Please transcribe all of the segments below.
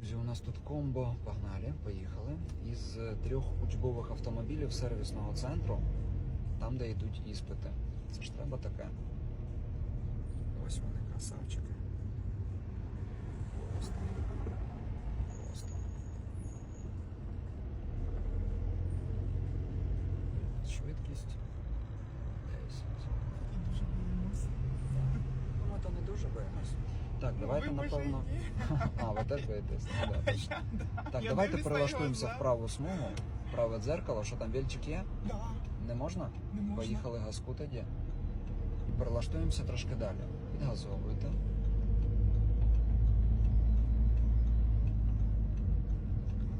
Друзі, у нас тут комбо. Погнали, поїхали. Із е, трьох учбових автомобілів сервісного центру, там, де йдуть іспити. Це ж треба таке. Ось вони, красавчики. Просто. Просто. Швидкість 10. І дуже боїмося. Ну, ми то не дуже боїмось. Так, давайте, ви напевно. А, ви теж боїтесь? Ну, да, точно. Так, Я давайте дивлюсь на перелаштуємося його в праву смугу, в праве дзеркало. Що там, вільчик є? Да. Не можна? Не можна. Поїхали газку тоді. І перелаштуємося трошки далі. Підгазовуйте.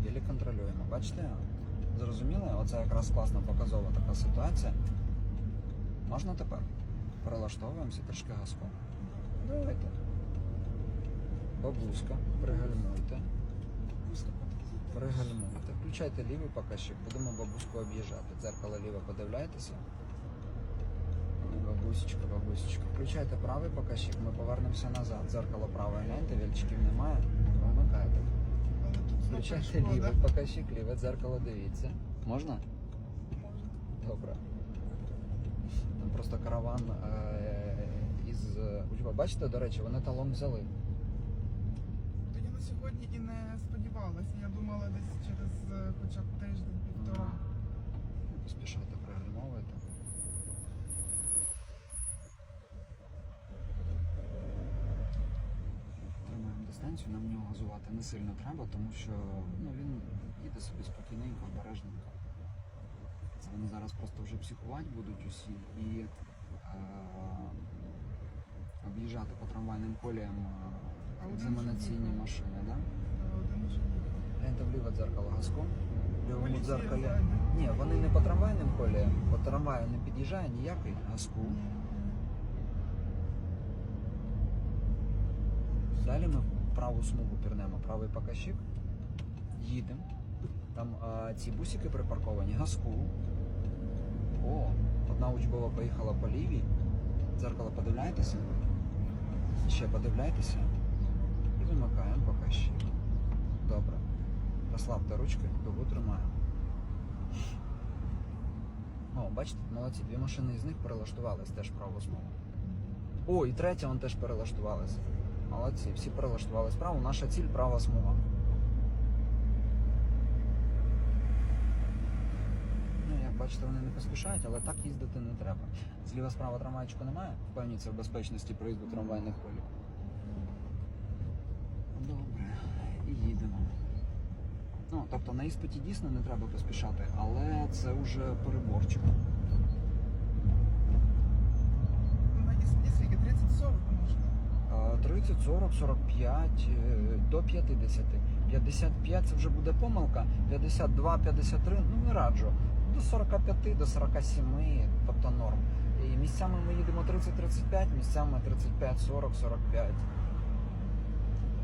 Білі контролюємо. Бачите? Зрозуміли? Оце якраз класна показова така ситуація. Можна тепер? Перелаштовуємося трошки газку. Давайте. Бабуська, пригальмуйте. Пригальмуйте. Включайте лівий показчик, будемо бабуську об'їжджати. Дзеркало ліве подивляєтеся. Бабусечка, бабусечка. Включайте правий показчик, ми повернемося назад. Дзеркало праве гляньте, вільчиків немає. Вимикайте. Включайте лівий показчик, ліве дзеркало дивіться. Можна? Добре. Там просто караван е- із е, учба. Бачите, до речі, вони талон взяли. Сьогодні і не сподівалася. Я думала десь через е, хоча б тиждень-півтора. Не поспішайте, пригальмовуйте. Тримаємо дистанцію, нам нього газувати не сильно треба, тому що ну, він їде собі спокійненько, обережненько. Це вони зараз просто вже психувати будуть усі і е, об'їжджати по трамвайним коліям Їхав. машини, да? Гляньте вліве дзеркало газком. В лівому дзеркалі. Ні, вони не по трамвайним коліям, по трамваю не під'їжджає ніякий газку. Далі ми праву смугу пірнемо, правий покащик. Їдемо. Там а, ці бусики припарковані, газку. О, одна учбова поїхала по лівій. Дзеркало подивляйтеся. Ще подивляйтеся. Вимикаємо покащик. Добре. Розслабте ручки, дугу тримаємо. О, бачите, молодці, дві машини із них перелаштувались теж праву смугу. О, і третя вон теж перелаштувалась. Молодці, всі перелаштувались вправо. Наша ціль права смуга. Ну, як бачите, вони не поспішають, але так їздити не треба. Зліва справа трамвайчику немає. Впевніться в безпечності проїзду трамвайних колій. Добре, і їдемо. Ну, тобто на іспиті дійсно не треба поспішати, але це вже переборчик. Скільки? 30-40 можна. Е, 30, 40, 45 е, до 50. 55 це вже буде помилка, 52, 53, ну не раджу. До 45, до 47, тобто норм. І місцями ми їдемо 30-35, місцями 35, 40, 45.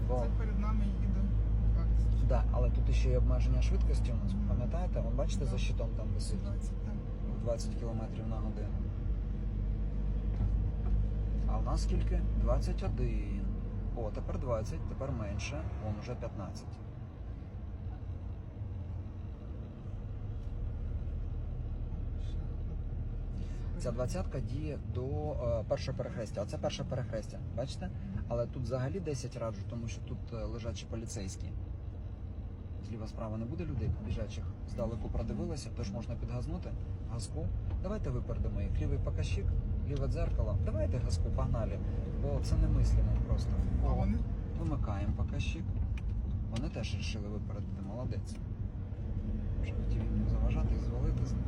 Бо, Це перед. Да, але тут ще є обмеження швидкості у нас, пам'ятаєте? Вон бачите, за щитом там висить. 20, так. 20 км на годину. А у нас скільки? 21. О, тепер 20, тепер менше, вон уже 15. Ця двадцятка діє до е, першого перехрестя. Оце перше перехрестя, бачите? Але тут взагалі 10 раджу, тому що тут е, лежачі поліцейські. Зліва справа не буде людей біжачих. Здалеку продивилися, тож можна підгазнути. Газку. Давайте випередимо їх. Лівий покащик, ліве дзеркало. Давайте газку, погнали. Бо це не мислимо просто. А вони Вимикаємо покащик. Вони теж вирішили випередити. Молодець. Вже хотів їм заважати і звалити з них.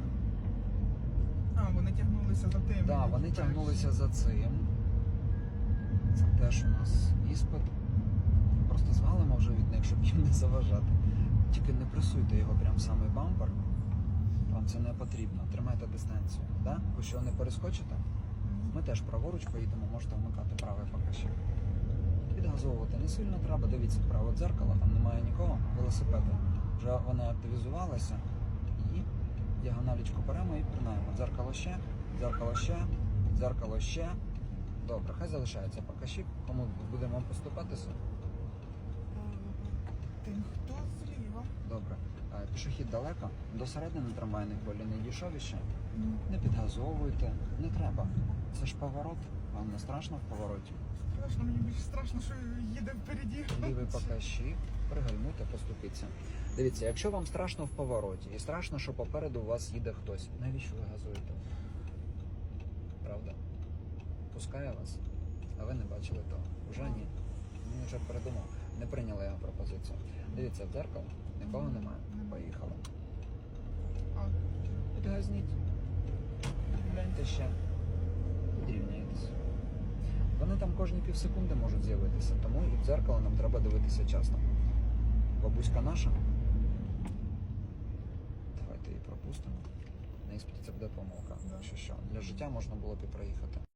А, вони тягнулися за тим. Да, вони тягнулися за цим. Це теж у нас іспит. Просто звалимо вже від них, щоб їм не заважати. Тільки не пресуйте його прям в самий бампер. Вам це не потрібно. Тримайте дистанцію. Да? Ви що не перескочите? Ми теж праворуч поїдемо, можете вмикати правий покажчик. Підгазовувати не сильно треба, дивіться вправо дзеркало, там немає нікого, велосипеди. Вже вони активізувалися і діагоналічку беремо і пірнаємо. Дзеркало ще, дзеркало ще, дзеркало ще. Добре, хай залишається покажчик, кому будемо поступатися. Добре. Е, Пішохід далеко, до середини трамвайних колій не дійшов. Не підгазовуйте, не треба. Це ж поворот, вам не страшно в повороті. Страшно, мені більше страшно, що їде впереді. Лівий покажчик, пригальмуйте, поступіться. Дивіться, якщо вам страшно в повороті і страшно, що попереду у вас їде хтось, навіщо ви газуєте? Правда? Пускає вас, а ви не бачили того. Уже ні. Він вже передумав. Не прийняли його пропозицію. Дивіться в дзеркало, нікого немає. Поїхали. А, Підгазніть. Гляньте ще. Підрівняйтесь. Вони там кожні півсекунди можуть з'явитися, тому і в дзеркало нам треба дивитися часто. Бабуська наша. Давайте її пропустимо. На іспиті це буде помилка. Да. Що що? Для життя можна було б і проїхати.